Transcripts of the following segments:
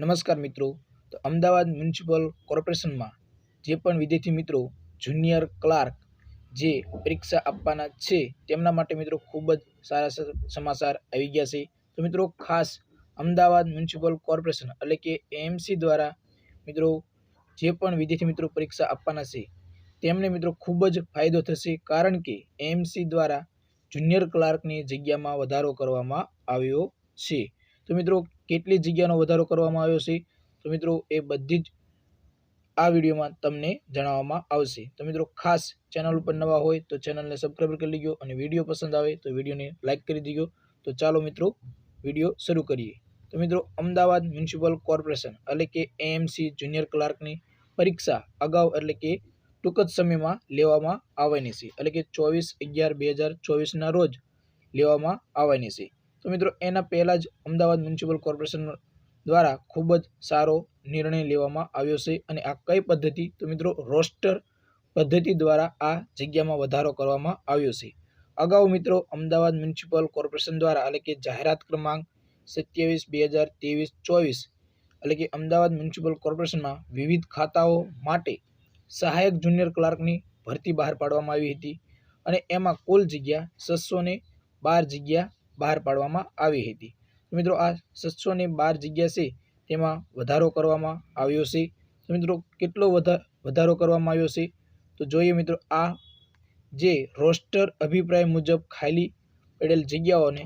નમસ્કાર મિત્રો. તો અમદાવાદ મ્યુનિસિપલ કોર્પોરેશનમાં જે પણ વિદ્યાર્થી મિત્રો, જુનિયર ક્લાર્ક જે પરીક્ષા આપવાના છે, તેમના માટે મિત્રો ખૂબ જ સારા સમાચાર આવી ગયા છે. તો મિત્રો ખાસ અમદાવાદ મ્યુનિસિપલ કોર્પોરેશન એટલે કે એએમસી દ્વારા મિત્રો જે પણ વિદ્યાર્થી મિત્રો પરીક્ષા આપવાના છે, તેમને મિત્રો ખૂબ જ ફાયદો થશે કારણ કે એએમસી દ્વારા જુનિયર ક્લાર્કની જગ્યામાં વધારો કરવામાં આવ્યો છે. તો મિત્રો કેટલી જગ્યાનો વધારો કરવામાં આવ્યો છે? તો મિત્રો, એ બધી જ આ વિડીયોમાં તમને જણાવવામાં આવશે. તો મિત્રો, ખાસ ચેનલ ઉપર નવા હોય તો ચેનલને સબસ્ક્રાઈબ કરી લેજો અને વીડિયો પસંદ આવે તો વિડીયોને લાઇક કરી દેજો. તો ચાલો મિત્રો, વીડિયો શરૂ કરીએ. તો મિત્રો, અમદાવાદ મ્યુનિસિપલ કોર્પોરેશન એટલે કે એએમસી જુનિયર ક્લાર્કની પરીક્ષા અગાઉ એટલે કે ટૂંક જ સમયમાં લેવામાં આવવાની છે. એટલે કે ચોવીસ અગિયાર બે હજાર ચોવીસના રોજ લેવામાં આવવાની છે. તો મિત્રો, એના પહેલાં જ અમદાવાદ મ્યુનિસિપલ કોર્પોરેશન દ્વારા ખૂબ જ સારો નિર્ણય લેવામાં આવ્યો છે અને આ કઈ પદ્ધતિ? તો મિત્રો, રોસ્ટર પદ્ધતિ દ્વારા આ જગ્યામાં વધારો કરવામાં આવ્યો છે. અગાઉ મિત્રો, અમદાવાદ મ્યુનિસિપલ કોર્પોરેશન દ્વારા એટલે કે જાહેરાત ક્રમાંક સત્યાવીસ, બે હજાર ત્રેવીસ, ચોવીસ, એટલે કે અમદાવાદ મ્યુનિસિપલ કોર્પોરેશનમાં વિવિધ ખાતાઓ માટે સહાયક જુનિયર ક્લાર્કની ભરતી બહાર પાડવામાં આવી હતી અને એમાં કુલ જગ્યા છસો બાર જગ્યા બહાર પાડવામાં આવી હતી. મિત્રો આ છસો ને બાર જગ્યા છે તેમાં વધારો કરવામાં આવ્યો છે. તો મિત્રો કેટલો વધા, વધારો કરવામાં આવ્યો છે? તો જોઈએ મિત્રો આ જે રોસ્ટર અભિપ્રાય મુજબ ખાલી પડેલ જગ્યાઓને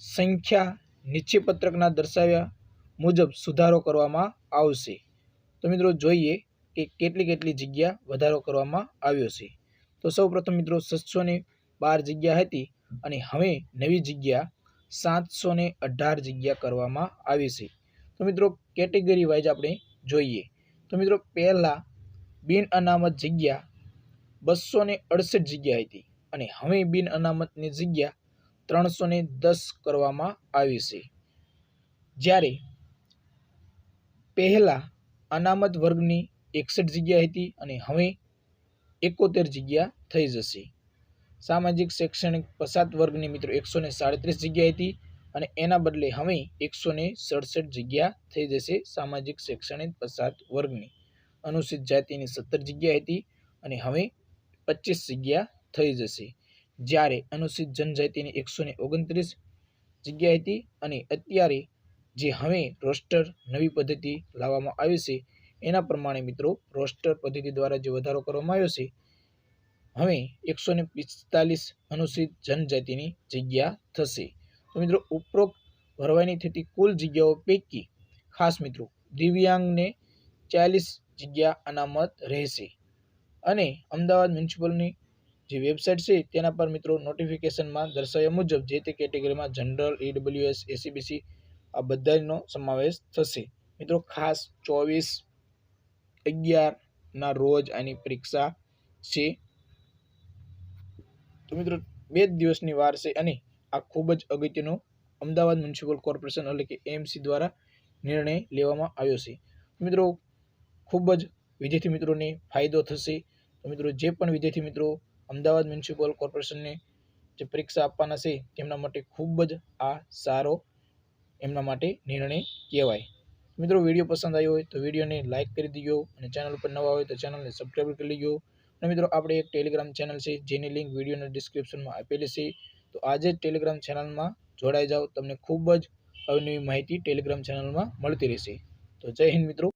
સંખ્યા નીચે દર્શાવ્યા મુજબ સુધારો કરવામાં આવશે. તો મિત્રો જોઈએ કે કેટલી કેટલી જગ્યા વધારો કરવામાં આવ્યો છે. તો સૌપ્રથમ મિત્રો ને બાર જગ્યા હતી. અને હવે નવી જગ્યા સાતસો ને અઢાર જગ્યા કરવામાં આવી છે. તો મિત્રો, કેટેગરી વાઇઝ આપણે જોઈએ. તો મિત્રો, પહેલાં બિન અનામત જગ્યા બસો ને અડસઠ જગ્યા હતી અને હવે બિન અનામતની જગ્યા ત્રણસો ને દસ કરવામાં આવી છે. જ્યારે પહેલાં અનામત વર્ગની એકસઠ જગ્યા હતી અને હવે એકોતેર જગ્યા થઈ જશે. સામાજિક, શૈક્ષણિક પસાત વર્ગની મિત્રો એકસો ને સાડત્રીસ જગ્યા હતી અને એના બદલે હવે એકસો ને સડસઠ જગ્યા થઈ જશે સામાજિક, શૈક્ષણિક પસાત વર્ગની. અનુસૂચિત જાતિની સત્તર જગ્યા હતી અને હવે પચીસ જગ્યા થઈ જશે. જ્યારે અનુસૂચિત જનજાતિની એકસો ને ઓગણત્રીસ જગ્યા હતી અને અત્યારે જે હવે રોસ્ટર નવી પદ્ધતિ લાવવામાં આવી છે, એના પ્રમાણે મિત્રો રોસ્ટર પદ્ધતિ દ્વારા જે વધારો કરવામાં આવ્યો છે હવે એકસો ને પિસ્તાલીસ અનુસૂચિત જનજાતિની જગ્યા થશે. તો મિત્રો, ઉપરોક્ત ભરવાની થતી કુલ જગ્યાઓ પૈકી ખાસ મિત્રો, દિવ્યાંગને ચાલીસ જગ્યા અનામત રહેશે. અને અમદાવાદ મ્યુનિસિપલની જે વેબસાઇટ છે, તેના પર મિત્રો નોટિફિકેશનમાં દર્શાવ્યા મુજબ જે તે કેટેગરીમાં જનરલ ઈડબ્લ્યુએસ એસીબીસી આ બધાનો સમાવેશ થશે. મિત્રો, ખાસ ચોવીસ અગિયારના રોજ આની પરીક્ષા છે. તો મિત્રો, બે જ દિવસની વાર છે અને આ ખૂબ જ અગત્યનો અમદાવાદ મ્યુનિસિપલ કોર્પોરેશન એટલે કે એમસી દ્વારા નિર્ણય લેવામાં આવ્યો છે. મિત્રો, ખૂબ જ વિદ્યાર્થી મિત્રોને ફાયદો થશે. તો મિત્રો, જે પણ વિદ્યાર્થી મિત્રો અમદાવાદ મ્યુનિસિપલ કોર્પોરેશનને જે પરીક્ષા આપવાના છે, તેમના માટે ખૂબ જ આ સારો એમના માટે નિર્ણય કહેવાય. મિત્રો, વીડિયો પસંદ આવ્યો હોય તો વિડીયોને લાઇક કરી દીજો અને ચેનલ ઉપર નવા હોય તો ચેનલને સબસ્ક્રાઈબ કરી લેજો. અને મિત્રો, આપણે એક ટેલિગ્રામ ચેનલ છે, જેની લિંક વિડીયોના ડિસ્ક્રિપ્શનમાં આપેલી છે. તો આજે ટેલિગ્રામ ચેનલમાં જોડાઈ જાઓ, તમને ખૂબ જ અવનવી માહિતી ટેલિગ્રામ ચેનલમાં મળતી રહેશે. તો જય હિન્દ મિત્રો.